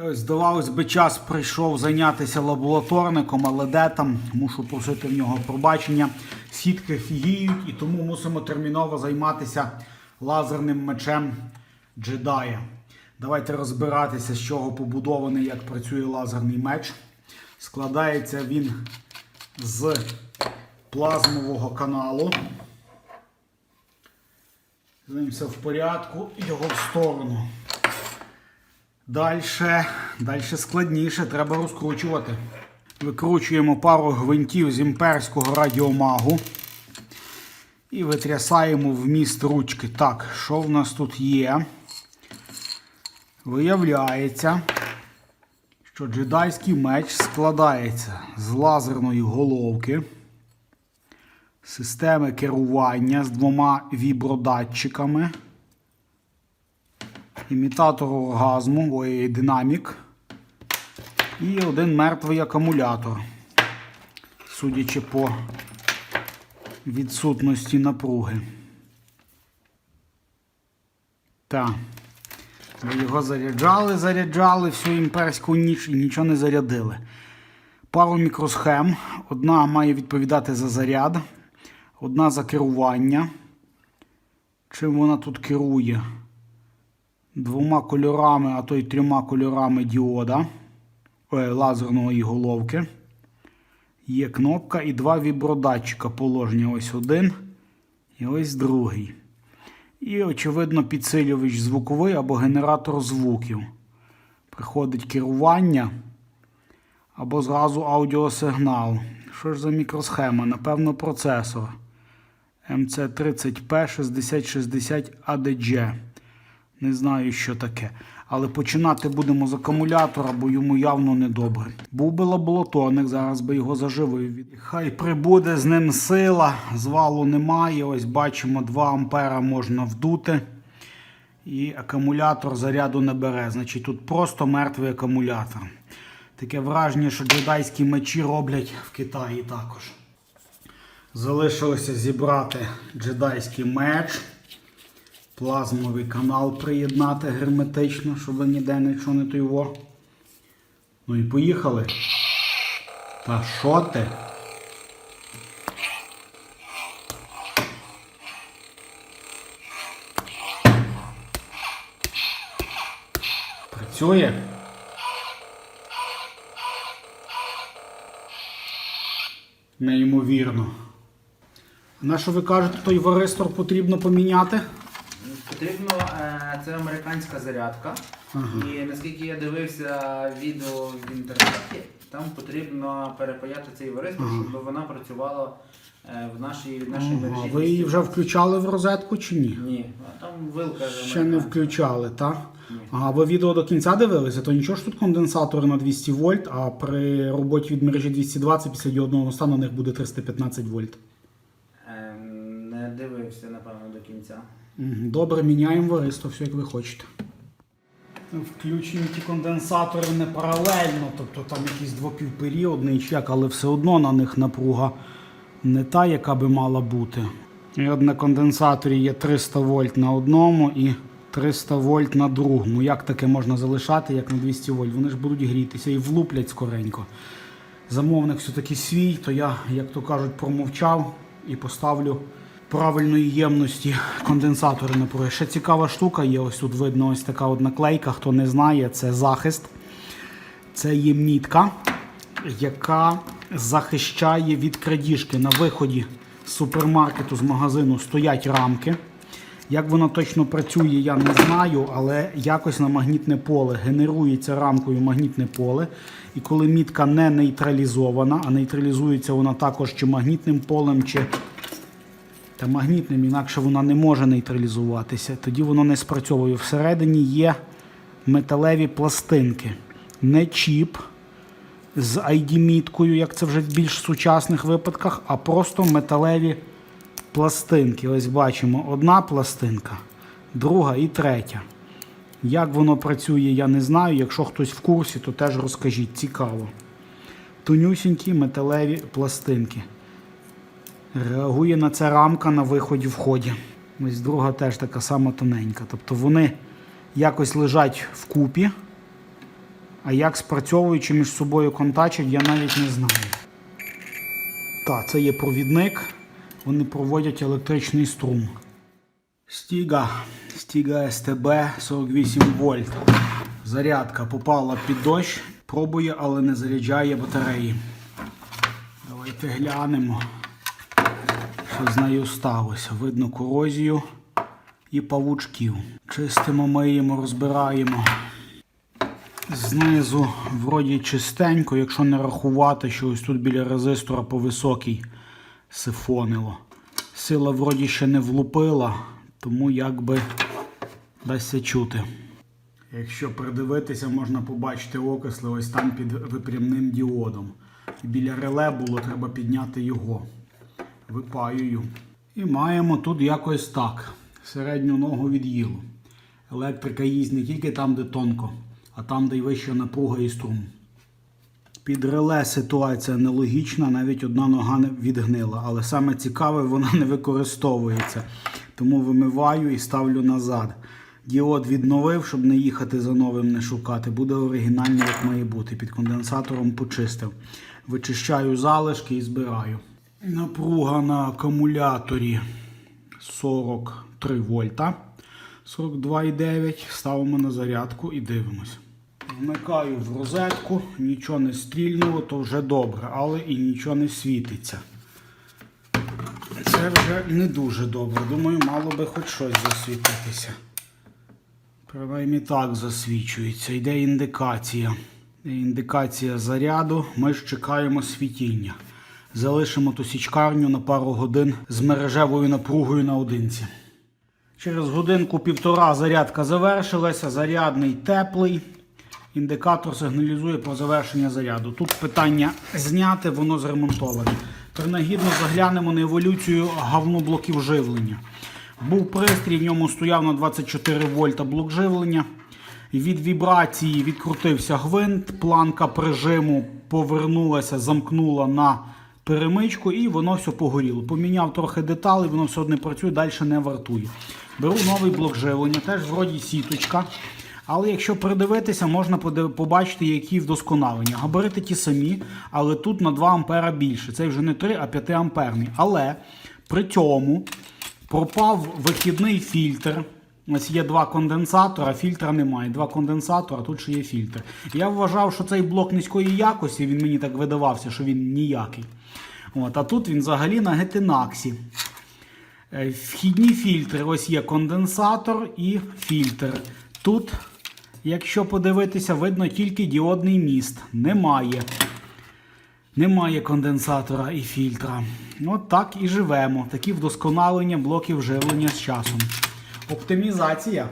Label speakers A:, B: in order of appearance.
A: Здавалось би, час прийшов зайнятися лабораторником, але де там, мушу просити в нього пробачення. Сітки фігіють, і тому мусимо терміново займатися лазерним мечем джедая. Давайте розбиратися, з чого побудований, як працює лазерний меч. Складається він з плазмового каналу. Дивимося в порядку, його в сторону. Дальше, дальше складніше, треба розкручувати. Викручуємо пару гвинтів з імперського радіомагу і витрясаємо вміст ручки. Так, що в нас тут є? Виявляється, що джедайський меч складається з лазерної головки, системи керування з двома вібродатчиками імітатор оргазму, ой, динамік і один мертвий акумулятор, судячи по відсутності напруги. Так. Його заряджали, заряджали всю імперську ніч і нічого не зарядили. Пару мікросхем. Одна має відповідати за заряд, одна за керування. Чим вона тут керує? Двома кольорами, а то й трьома кольорами діода ой, лазерної головки. Є кнопка і два вібродатчика положення. Ось один і ось другий. І, очевидно, підсилювач звуковий або генератор звуків. Приходить керування або зразу аудіосигнал. Що ж за мікросхема? Напевно, процесор MC30P6060ADG. Не знаю, що таке. Але починати будемо з акумулятора, бо йому явно недобре. Був би лабораторник, зараз би його заживив. Хай прибуде з ним сила, звалу немає. Ось бачимо, 2 ампера можна вдути. І акумулятор заряду не бере. Значить, тут просто мертвий акумулятор. Таке враження, що джедайські мечі роблять в Китаї також. Залишилося зібрати джедайський меч плазмовий канал приєднати герметично, щоб ніде нічого не туйво. Ну і поїхали. Та що ти? Працює? Неймовірно. На що ви кажете, той варистор потрібно поміняти?
B: Потрібно, е, це американська зарядка. І наскільки я дивився відео в інтернеті, там потрібно перепаяти цей варистор, щоб вона працювала е, в нашій, в нашій
A: Ага,
B: мережі.
A: ви її вже включали в розетку чи ні?
B: Ні, а там вилка.
A: Ще не включали, так? Ага, ви відео до кінця дивилися, то нічого ж тут конденсатори на 200 вольт, а при роботі від мережі 220 після діодного стану у них буде 315 вольт.
B: Е, Не дивився, напевно, до кінця.
A: Добре, міняємо варисто, все як ви хочете. Включені ті конденсатори не паралельно, тобто там якийсь двопівперіодний чек, але все одно на них напруга не та, яка би мала бути. І от на конденсаторі є 300 вольт на одному і 300 вольт на другому. Як таке можна залишати, як на 200 вольт? Вони ж будуть грітися і влуплять скоренько. Замовник все-таки свій, то я, як то кажуть, промовчав і поставлю правильної ємності конденсатори напруги. Ще цікава штука є. Ось тут видно ось така от наклейка. Хто не знає, це захист. Це є мітка, яка захищає від крадіжки. На виході з супермаркету з магазину стоять рамки. Як вона точно працює, я не знаю, але якось на магнітне поле генерується рамкою магнітне поле. І коли мітка не нейтралізована, а нейтралізується вона також чи магнітним полем, чи та магнітним, інакше вона не може нейтралізуватися. Тоді воно не спрацьовує. Всередині є металеві пластинки, не чіп з ID-міткою, як це вже в більш сучасних випадках, а просто металеві пластинки. Ось бачимо одна пластинка, друга і третя. Як воно працює, я не знаю. Якщо хтось в курсі, то теж розкажіть. Цікаво. Тонюсінькі металеві пластинки. Реагує на це рамка на виході вході. Ось друга теж така сама тоненька. Тобто вони якось лежать вкупі. А як спрацьовуючи між собою контачать, я навіть не знаю. Так, це є провідник. Вони проводять електричний струм. Стіга. Стіга СТБ 48 вольт. Зарядка попала під дощ, пробує, але не заряджає батареї. Давайте глянемо, з нею сталося. Видно корозію і павучків. Чистимо, миємо, розбираємо. Знизу вроді чистенько, якщо не рахувати, що ось тут біля резистора по високій сифонило. Сила вроді ще не влупила, тому якби дасться чути. Якщо придивитися, можна побачити окисли ось там під випрямним діодом. Біля реле було, треба підняти його. Випаюю. І маємо тут якось так. Середню ногу від'їло. Електрика їсть не тільки там, де тонко, а там, де й вища напруга і струм. Під реле ситуація нелогічна, навіть одна нога відгнила. Але саме цікаве, вона не використовується. Тому вимиваю і ставлю назад. Діод відновив, щоб не їхати за новим, не шукати. Буде оригінально, як має бути. Під конденсатором почистив. Вичищаю залишки і збираю. Напруга на акумуляторі 43 вольта. 42,9. Ставимо на зарядку і дивимось. Вмикаю в розетку, нічого не стрільнуло, то вже добре, але і нічого не світиться. Це вже не дуже добре. Думаю, мало би хоч щось засвітитися. Принаймні так засвічується. Йде індикація. Індикація заряду. Ми ж чекаємо світіння. Залишимо ту січкарню на пару годин з мережевою напругою наодинці. Через годинку-півтора зарядка завершилася. Зарядний теплий. Індикатор сигналізує про завершення заряду. Тут питання зняти, воно зремонтоване. Принагідно заглянемо на еволюцію говноблоків живлення. Був пристрій, в ньому стояв на 24 вольта блок живлення. Від вібрації відкрутився гвинт, планка прижиму повернулася, замкнула на перемичку і воно все погоріло. Поміняв трохи деталей, воно все одне працює, далі не вартує. Беру новий блок живлення, теж вроді сіточка. Але якщо придивитися, можна побачити, які вдосконалення. Габарити ті самі, але тут на 2 ампера більше. Це вже не 3, а 5 амперний. Але при цьому пропав вихідний фільтр. Ось є два конденсатора, фільтра немає. Два конденсатора, тут ще є фільтр. Я вважав, що цей блок низької якості, він мені так видавався, що він ніякий. От, а тут він взагалі на гетинаксі. Е, Вхідні фільтри, ось є конденсатор і фільтр. Тут, якщо подивитися, видно тільки діодний міст. Немає. Немає конденсатора і фільтра. От так і живемо. Такі вдосконалення блоків живлення з часом. Оптимізація.